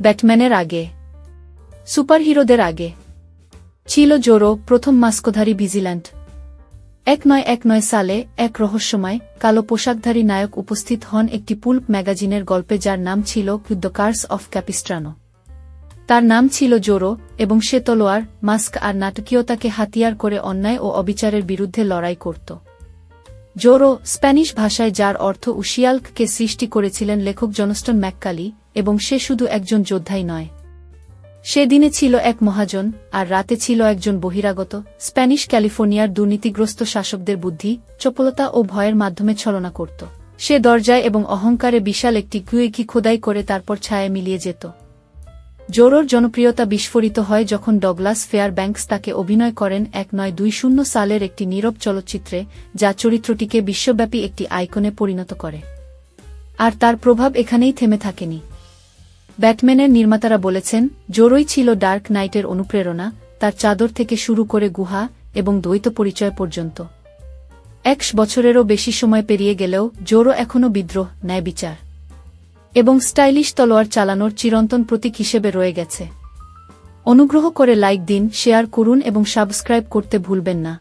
ব্যাটম্যানের আগে। সুপারহিরোদের আগে। ছিল জোরো প্রথম মাস্কধারী ভিজিল্যান্ড। এক নয় এক নয় সালে এক রহস্যময় কালো পোশাকধারী নায়ক উপস্থিত হন একটি পুল্প ম্যাগাজিনের গল্পে যার নাম ছিল দ্য কার্স অফ ক্যাপিস্ট্রানো তার নাম ছিল জোরো এবং সে তলোয়ার, মাস্ক আর নাটকীয়তাকে হাতিয়ার করে অন্যায় ও অবিচারের বিরুদ্ধে লড়াই করত। জোরো স্প্যানিশ ভাষায় যার অর্থ উশিয়াল্ককে সৃষ্টি করেছিলেন লেখক জনস্টন ম্যাককালি এবং সে শুধু একজন যোদ্ধাই নয়। সে দিনে ছিল এক মহাজন, আর রাতে ছিল একজন বহিরাগত, স্প্যানিশ ক্যালিফোর্নিয়ার দুর্নীতিগ্রস্ত শাসকদের বুদ্ধি, চপলতা ও ভয়ের মাধ্যমে ছলনা করত। সে দরজায় এবং অহংকারে বিশাল একটি কুয়েকি খোদাই করে তারপর ছায়া মিলিয়ে যেত। জোরোর জনপ্রিয়তা বিস্ফোরিত হয় যখন ডগলাস ফেয়ার ব্যাংকস তাকে অভিনয় করেন এক নয় দুই শূন্য সালের একটি নীরব চলচ্চিত্রে, যা চরিত্রটিকে বিশ্বব্যাপী একটি আইকনে পরিণত করে। আর তার প্রভাব এখানেই থেমে থাকেনি। ব্যাটম্যানের নির্মাতারা বলেছেন, জোরই ছিল ডার্ক নাইটের অনুপ্রেরণা, তার চাদর থেকে শুরু করে গুহা এবং দ্বৈত পরিচয় পর্যন্ত। একশ বছরেরও বেশি সময় পেরিয়ে গেলেও জোরও এখনও বিদ্রোহ, ন্যায় বিচার। এবং স্টাইলিশ তলোয়ার চালানোর চিরন্তন প্রতীক হিসেবে রয়ে গেছে। অনুগ্রহ করে লাইক দিন, শেয়ার করুন এবং সাবস্ক্রাইব করতে ভুলবেন না।